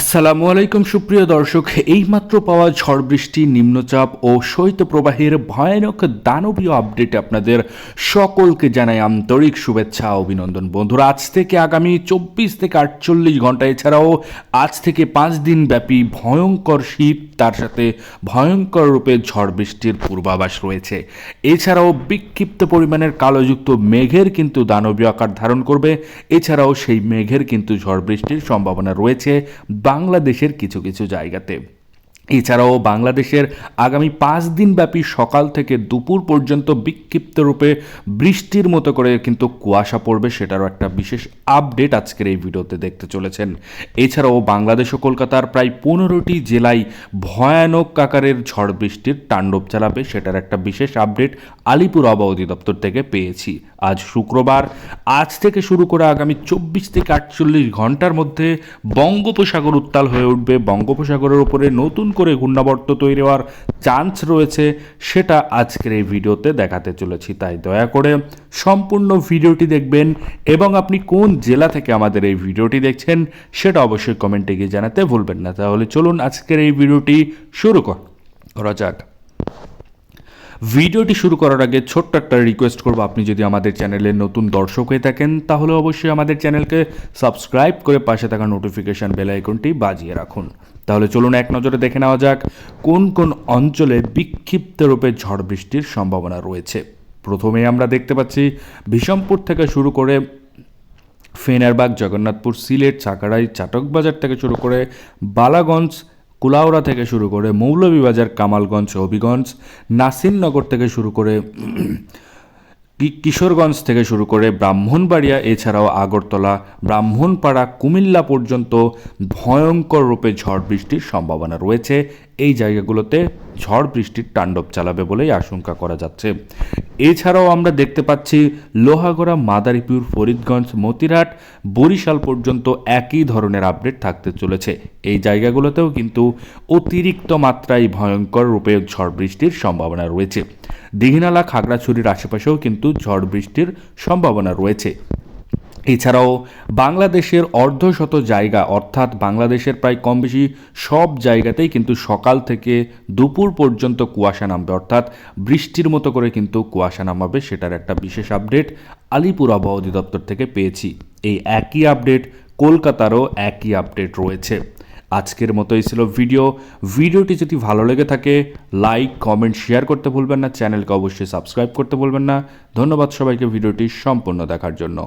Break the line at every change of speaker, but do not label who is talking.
আসসালামু আলাইকুম, সুপ্রিয় দর্শক। এইমাত্র পাওয়া ঝড় বৃষ্টি, নিম্নচাপ ও শৈত্যপ্রবাহের ভয়ানক দানবীয় আপডেট আপনাদের সকলকে জানাই আন্তরিক শুভেচ্ছা অভিনন্দন। বন্ধুরা, আজ থেকে আগামী চব্বিশ থেকে আটচল্লিশ ঘণ্টা এছাড়াও আজ থেকে পাঁচ দিন ব্যাপী ভয়ঙ্কর শীত, তার সাথে ভয়ঙ্কর রূপে ঝড় বৃষ্টির পূর্বাভাস রয়েছে। এছাড়াও বিক্ষিপ্ত পরিমাণের কালোযুক্ত মেঘের কিন্তু দানবীয় আকার ধারণ করবে। এছাড়াও সেই মেঘের কিন্তু ঝড় বৃষ্টির সম্ভাবনা রয়েছে। বাংলাদেশের কিছু কিছু জায়গাতে। এছাড়াও বাংলাদেশের আগামী পাঁচ দিন ব্যাপী সকাল থেকে দুপুর পর্যন্ত বিক্ষিপ্ত রূপে বৃষ্টির মতো করে কিন্তু কুয়াশা পড়বে সেটারও একটা বিশেষ আপডেট আজকের এই ভিডিওতে দেখতে চলেছেন। এছাড়াও বাংলাদেশ ও কলকাতার প্রায় পনেরোটি জেলায় ভয়ানক আকারের ঝড় বৃষ্টির তাণ্ডব চালাবে সেটার একটা বিশেষ আপডেট আলিপুর আবহাওয়া অধিদপ্তর থেকে পেয়েছি। আজ শুক্রবার, আজ থেকে শুরু করে আগামী চব্বিশ থেকে আটচল্লিশ ঘণ্টার মধ্যে বঙ্গোপসাগর উত্তাল হয়ে উঠবে। বঙ্গোপসাগরের উপরে নতুন করে গুণাবর্ত তৈরি হওয়ার চান্স রয়েছে, সেটা আজকের এই ভিডিওতে দেখাতে চলেছি। তাই দয়া করে সম্পূর্ণ ভিডিওটি দেখবেন এবং আপনি কোন জেলা থেকে আমাদের এই ভিডিওটি দেখছেন, সেটা অবশ্যই কমেন্টে গিয়ে জানাতে ভুলবেন না। তাহলে চলুন আজকের এই ভিডিওটি শুরু কর- যাক ভিডিওটি শুরু করার আগে ছোট্ট একটা রিকোয়েস্ট করব। আপনি যদি আমাদের চ্যানেলে নতুন দর্শক হয়ে থাকেন, তাহলে অবশ্যই আমাদের চ্যানেলকে সাবস্ক্রাইব করে পাশে থাকা নোটিফিকেশান বেল আইকনটি বাজিয়ে রাখুন। তাহলে চলুন এক নজরে দেখে নেওয়া যাক, কোন কোন অঞ্চলে বিক্ষিপ্ত রূপে ঝড় বৃষ্টির সম্ভাবনা রয়েছে। প্রথমে আমরা দেখতে পাচ্ছি বিষমপুর থেকে শুরু করে ফেনারবাগ, জগন্নাথপুর, সিলেট চাকারাই চাটকবাজার থেকে শুরু করে বালাগঞ্জ কুলাউড়া থেকে শুরু করে মৌলভীবাজার, কামালগঞ্জ, হবিগঞ্জ নাসিরনগর থেকে শুরু করে কিশোরগঞ্জ থেকে শুরু করে ব্রাহ্মণবাড়িয়া, এছাড়াও আগরতলা, ব্রাহ্মণপাড়া, কুমিল্লা পর্যন্ত ভয়ঙ্কর রূপে ঝড় বৃষ্টির সম্ভাবনা রয়েছে। এই জায়গাগুলোতে ঝড় বৃষ্টির তাণ্ডব চালাবে বলেই আশঙ্কা করা যাচ্ছে। এছাড়াও আমরা দেখতে পাচ্ছি লোহাগড়া, মাদারীপুর, ফরিদগঞ্জ, মতিরহাট, বরিশাল পর্যন্ত একই ধরনের আপডেট থাকতে চলেছে। এই জায়গাগুলোতেও কিন্তু অতিরিক্ত মাত্রায় ভয়ঙ্কর রূপে ঝড় বৃষ্টির সম্ভাবনা রয়েছে। দীঘিনালা, খাগড়াছড়ির আশেপাশেও কিন্তু ঝড় বৃষ্টির সম্ভাবনা রয়েছে। এছাড়াও বাংলাদেশের অর্ধশত জায়গা, অর্থাৎ বাংলাদেশের প্রায় কম বেশি সব জায়গাতেই কিন্তু সকাল থেকে দুপুর পর্যন্ত কুয়াশা নামবে, অর্থাৎ বৃষ্টির মতো করে কিন্তু কুয়াশা নামাবে, সেটার একটা বিশেষ আপডেট আলিপুর আবহাওয়া অধিদপ্তর থেকে পেয়েছি। এই একই আপডেট কলকাতারও একই আপডেট রয়েছে। আজকের মতোই ছিল ভিডিও। ভিডিওটি যদি ভালো লেগে থাকে, লাইক, কমেন্ট, শেয়ার করতে ভুলবেন না। চ্যানেলকে অবশ্যই সাবস্ক্রাইব করতে ভুলবেন না। ধন্যবাদ সবাইকে ভিডিওটি সম্পূর্ণ দেখার জন্য।